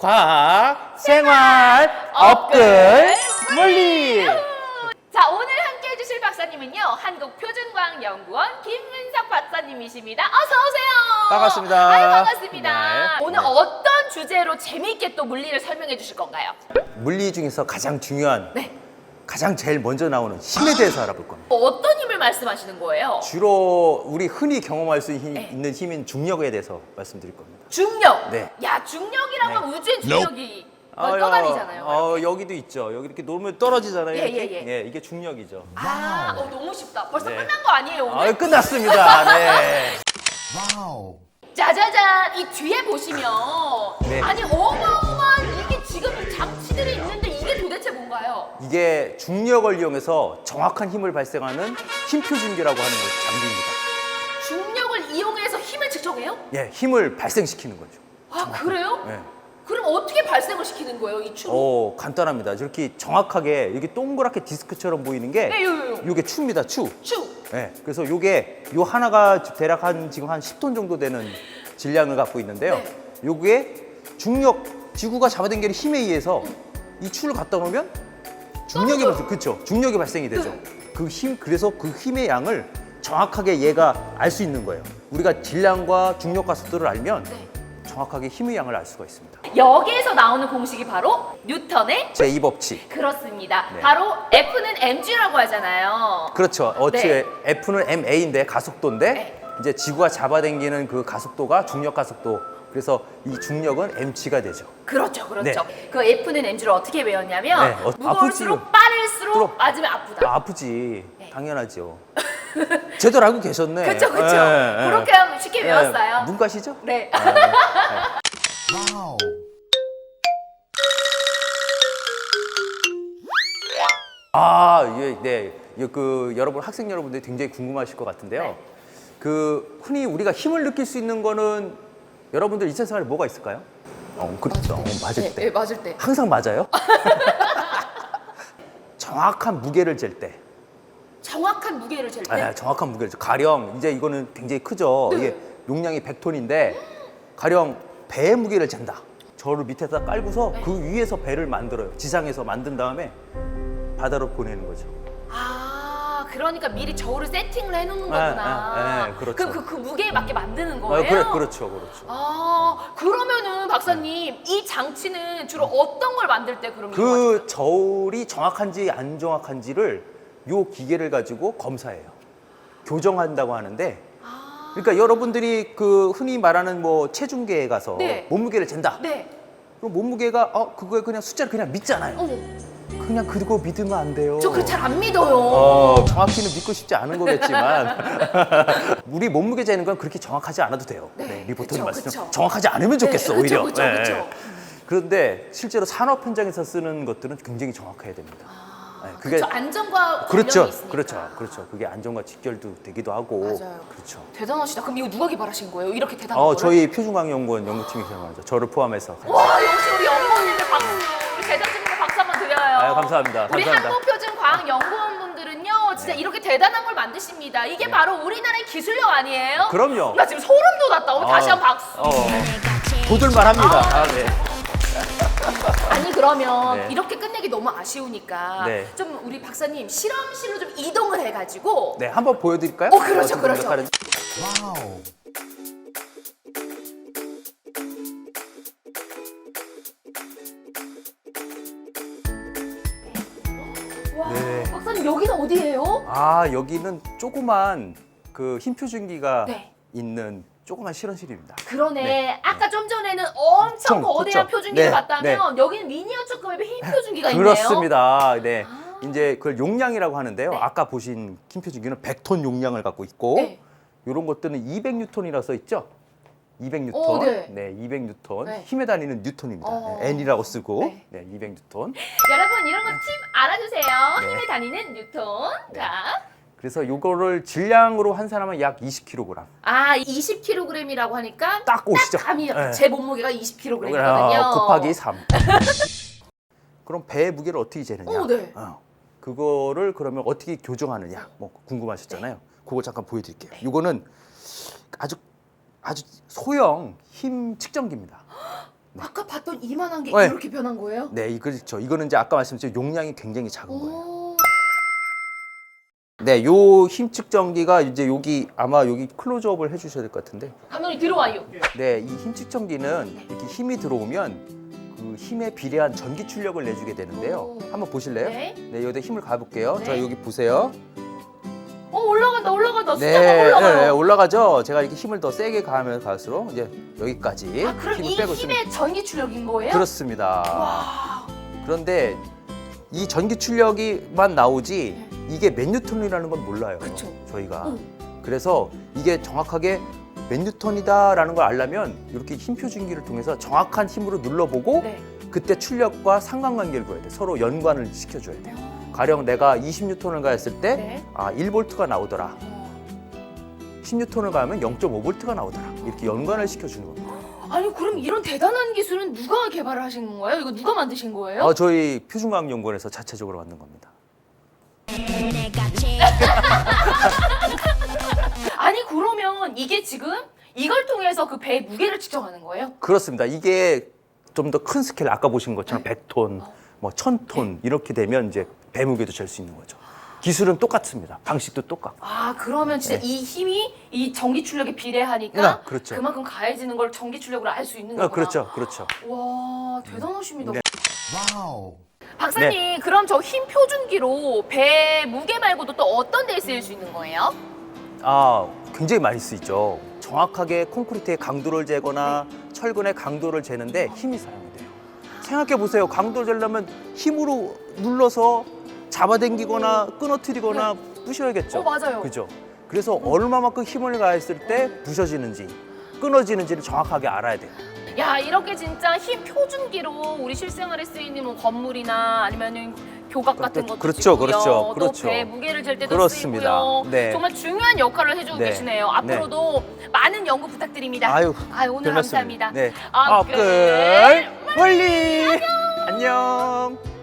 과학, 생활, 업글, 물리. 자, 오늘 함께 해주실 박사님은요, 한국표준과학연구원 김은석 박사님이십니다. 어서오세요. 반갑습니다. 아유, 반갑습니다. 네. 오늘 네. 어떤 주제로 재미있게 또 물리를 설명해 주실 건가요? 물리 중에서 가장 중요한, 네. 가장 제일 먼저 나오는 힘에 대해서 알아볼 겁니다. 어떤 힘을 말씀하시는 거예요? 주로 우리 흔히 경험할 수 있- 네. 있는 힘인 중력에 대해서 말씀드릴 겁니다. 중력. 네. 야, 중력이라고 네. 하면 우주엔 중력이 막 어, 떠다니잖아요. 어, 여기도 있죠. 여기 이렇게 놓으면 떨어지잖아요. 예, 이렇게. 예, 예. 이게 중력이죠. 아, 어, 너무 쉽다. 벌써 네. 끝난 거 아니에요, 오늘? 아, 끝났습니다. 네. 짜자잔 이 뒤에 보시면 네. 아니 어마어마한 이게 지금 이 장치들이 있는데 도대체 뭔가요? 이게 중력을 이용해서 정확한 힘을 발생하는 힘표준기라고 하는 장비입니다. 중력을 이용해서 힘을 측정해요? 예, 힘을 발생시키는 거죠. 아 그래요? 예. 그럼 어떻게 발생을 시키는 거예요 이 추? 오, 간단합니다. 이렇게 정확하게 이게 동그랗게 디스크처럼 보이는 게 네, 요, 요, 요. 요게 추입니다. 추. 추. 예. 그래서 요게 요 하나가 대략 한 지금 한 10톤 정도 되는 질량을 갖고 있는데요. 네. 요게 중력 지구가 잡아당기는 힘에 의해서 이 추를 갖다 놓으면 중력이 발생 그렇죠. 중력이 발생이 되죠. 네. 그힘 그래서 그 힘의 양을 정확하게 얘가 알 수 있는 거예요. 우리가 질량과 중력 가속도를 알면 네. 정확하게 힘의 양을 알 수가 있습니다. 여기에서 나오는 공식이 바로 뉴턴의 제2법칙. 그렇습니다. 네. 바로 F는 mg라고 하잖아요. 그렇죠. 어찌 네. F는 ma인데 가속도인데 네. 이제 지구가 잡아당기는 그 가속도가 중력 가속도. 그래서 이 중력은 mc가 되죠. 그렇죠, 그렇죠. 그 F는 mg를 어떻게 외웠냐면 네, 어, 무거울수록 아프지. 빠를수록 그럼. 맞으면 아프다. 아, 아프지. 네. 당연하죠. 제대로 알고 계셨네. 그렇죠, 그렇죠. 예, 예. 그렇게 하면 쉽게 예, 외웠어요. 문과시죠? 네. 아, 예, 네. 예, 그 여러분 학생 여러분들이 굉장히 궁금하실 것 같은데요. 네. 그 흔히 우리가 힘을 느낄 수 있는 거는 여러분들 일상생활에 뭐가 있을까요? 어, 그렇죠. 어, 맞을 네, 때. 네, 맞을 때. 항상 맞아요? 정확한 무게를 잴 때. 정확한 무게를 잴 때. 아, 정확한 무게를 잴 가령 이제 이거는 굉장히 크죠. 네. 이게 용량이 100톤인데 가령 배의 무게를 잰다. 저를 밑에다 깔고서 네. 그 위에서 배를 만들어요. 지상에서 만든 다음에 바다로 보내는 거죠. 아, 그러니까 미리 저울을 세팅을 해놓는 네, 거구나. 네, 네, 그렇죠. 그럼 그, 그 무게에 맞게 만드는 아, 거예요? 그래, 그렇죠, 그렇죠. 아, 그러면은 박사님 이 장치는 주로 어떤 걸 만들 때 그럼 이용하세요? 그 저울이 정확한지 안 정확한지를 요 기계를 가지고 검사해요. 교정한다고 하는데 아, 그러니까 여러분들이 그 흔히 말하는 뭐 체중계에 가서 네. 몸무게를 잰다. 네. 그럼 몸무게가 어 그거에 그냥 숫자를 그냥 믿잖아요. 어머, 그냥 그거 믿으면 안 돼요. 저 그거 잘 안 믿어요. 어, 정확히는 믿고 싶지 않은 거겠지만 우리 몸무게 재는 건 그렇게 정확하지 않아도 돼요. 네, 네, 리포터님 그쵸, 말씀처럼 그쵸. 정확하지 않으면 좋겠어 네, 그쵸, 오히려. 그쵸, 그쵸. 그런데 실제로 산업 현장에서 쓰는 것들은 굉장히 정확해야 됩니다. 네, 그게 그렇죠. 안전과 그렇죠, 관련이 있으니까. 그렇죠, 그렇죠. 그게 안전과 직결도 되기도 하고, 맞아요. 그렇죠. 대단하시다. 그럼 이거 누가 개발하신 거예요? 이렇게 대단한 어, 거를? 저희 표준광연구원 연구팀이 개발하죠. 저를 포함해서. 와 역시 우리 연구원님 감사합니다. 우리 감사합니다. 한국표준 과학 연구원 분들은요, 진짜 네. 이렇게 대단한 걸 만드십니다. 이게 네. 바로 우리나라의 기술력 아니에요? 그럼요. 나 지금 소름 돋았다. 오늘 다시 어, 한번 박수. 어, 보들만 합니다. 아. 아, 네. 아니 그러면 네. 이렇게 끝내기 너무 아쉬우니까 네. 좀 우리 박사님 실험실로 좀 이동을 해가지고 네, 한번 보여드릴까요? 어, 그렇죠, 어떻게 그렇죠. 공격하는지. 와 박사님 여기는 어디예요? 아 여기는 조그만 그 힘표준기가 네. 있는 조그만 실험실입니다. 그러네. 네. 아까 좀 전에는 엄청 엄청 거대한. 표준기를 네, 봤다면 여기는 미니어처급의 흰 표준기가 있네요. 그렇습니다. 네. 아. 이제 그걸 용량이라고 하는데요. 네. 아까 보신 힘표준기는 100톤 용량을 갖고 있고 네. 이런 것들은 200뉴턴이라 써 있죠. 200뉴턴. 어, 네. 네. 200뉴턴. 네. 힘에 다니는 뉴턴입니다. 어. 네, N이라고 쓰고. 네. 네. 200뉴턴. 여러분 이런 거 팁 알아주세요. 네. 힘에 다니는 뉴턴. 네. 자, 그래서 요거를 질량으로 환산하면 약 20kg. 아 20kg이라고 하니까 딱 오시죠. 감이 네. 제 몸무게가 20kg이거든요. 아, 곱하기 3. 그럼 배의 무게를 어떻게 재느냐? 어, 네. 어, 그거를 그러면 어떻게 교정하느냐? 뭐 궁금하셨잖아요. 그거 잠깐 보여드릴게요. 이거는 아주 아주 소형 힘 측정기입니다. 아까 봤던 이만한 게 네. 이렇게 변한 거예요? 네, 이 그렇죠. 이거는 이제 아까 말씀드린 용량이 굉장히 작은 거예요. 오. 네, 요 힘 측정기가 이제 여기 아마 여기 클로즈업을 해주셔야 될 것 같은데. 감독님 들어와요. 네, 이 힘 측정기는 이렇게 힘이 들어오면 그 힘에 비례한 전기 출력을 내주게 되는데요. 오. 한번 보실래요? 네. 네, 여기다 힘을 가볼게요. 네. 자, 여기 보세요. 어 올라간 네, 숫자가 네, 올라가요. 네, 올라가죠. 제가 이렇게 힘을 더 세게 가하면 갈수록 이제 여기까지 아 그럼 이 힘을 빼고 있습니다. 힘의 전기 출력인 거예요? 그렇습니다. 와. 그런데 이 전기 출력이만 나오지 이게 몇 뉴턴이라는 건 몰라요. 네. 그쵸. 저희가. 응. 그래서 이게 정확하게 몇 뉴턴이다라는 걸 알려면 이렇게 힘 표준기를 통해서 정확한 힘으로 눌러보고 네. 그때 출력과 상관관계를 둬야 돼. 서로 연관을 시켜줘야 돼요. 가령 내가 20뉴턴을 가했을 때 네. 아, 1볼트가 나오더라. 어. 10뉴턴을 가면 0.5볼트가 나오더라. 이렇게 연관을 시켜주는 겁니다. 아니 그럼 이런 대단한 기술은 누가 개발을 하신 건가요? 이거 누가 만드신 거예요? 아, 저희 표준과학연구원에서 자체적으로 만든 겁니다. 아니 그러면 이게 지금 이걸 통해서 그 배의 무게를 측정하는 거예요? 그렇습니다. 이게 좀 더 큰 스케일 아까 보신 것처럼 100톤, 뭐 1000톤 이렇게 되면 이제 배 무게도 잴 수 있는 거죠. 기술은 똑같습니다. 방식도 똑같고. 아 그러면 진짜 네. 이 힘이 이 전기 출력에 비례하니까 아, 그렇죠. 만큼 가해지는 걸 전기 출력으로 알 수 있는 아, 거구나. 그렇죠, 그렇죠. 와 대단하십니다. 네. 박사님 그럼 저 힘 표준기로 배 무게 말고도 또 어떤 데에 쓰일 수 있는 거예요? 아, 굉장히 많이 쓰이죠. 정확하게 콘크리트의 강도를 재거나 철근의 강도를 재는데 힘이 사용이 돼요. 생각해 보세요. 강도 재려면 힘으로 눌러서 잡아당기거나 끊어뜨리거나 부셔야겠죠. 어, 맞아요. 그죠? 그래서 얼마만큼 힘을 가했을 때 부셔지는지 끊어지는지를 정확하게 알아야 돼요. 야 이렇게 진짜 힘 표준기로 우리 실생활에 쓰이는 뭐 건물이나 아니면은 교각 같은 것도 그렇죠, 쓰고요. 그렇죠, 그렇죠. 또배 무게를 잴 때도 그렇습니다. 쓰이고요. 네. 정말 중요한 역할을 해주고 네. 계시네요. 앞으로도 많은 연구 부탁드립니다. 아유, 오늘 별 말씀을. 감사합니다. 네. 아, 아, 끝. 멀리. 안녕.